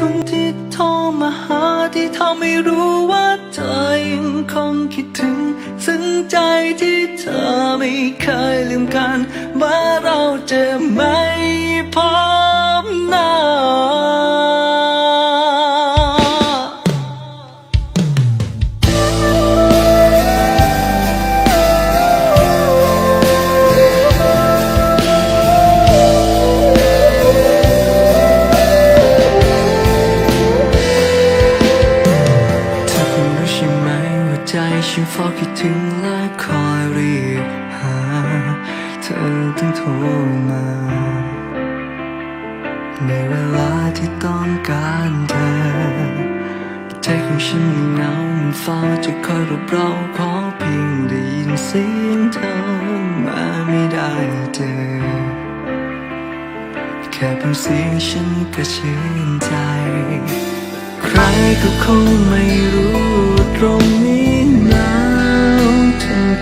คุณที่โทรมาหาที่ทำให้รู้ว่าเธอยังคงคิดถึง ซึ้งใจที่เธอไม่เคยลืมกัน ว่าเราจะไม่พอ ใจฉันเฝ้าคิดถึงและคอยเรียกหา เธอถึงโทรมา ในเวลาที่ต้องการเธอ ใจของฉันยังเหงามันเฝ้าจะคอยรบเราขอเพียงได้ยินเสียงเธอมาไม่ได้เจอแค่เพียงเสียงฉันก็ชื่นใจ ใครก็คงไม่รู้ตรงนี้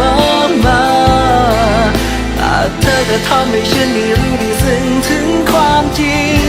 มอมาแต่เธอจะทำให้ฉันได้รู้ได้ซึ้งถึงความจริง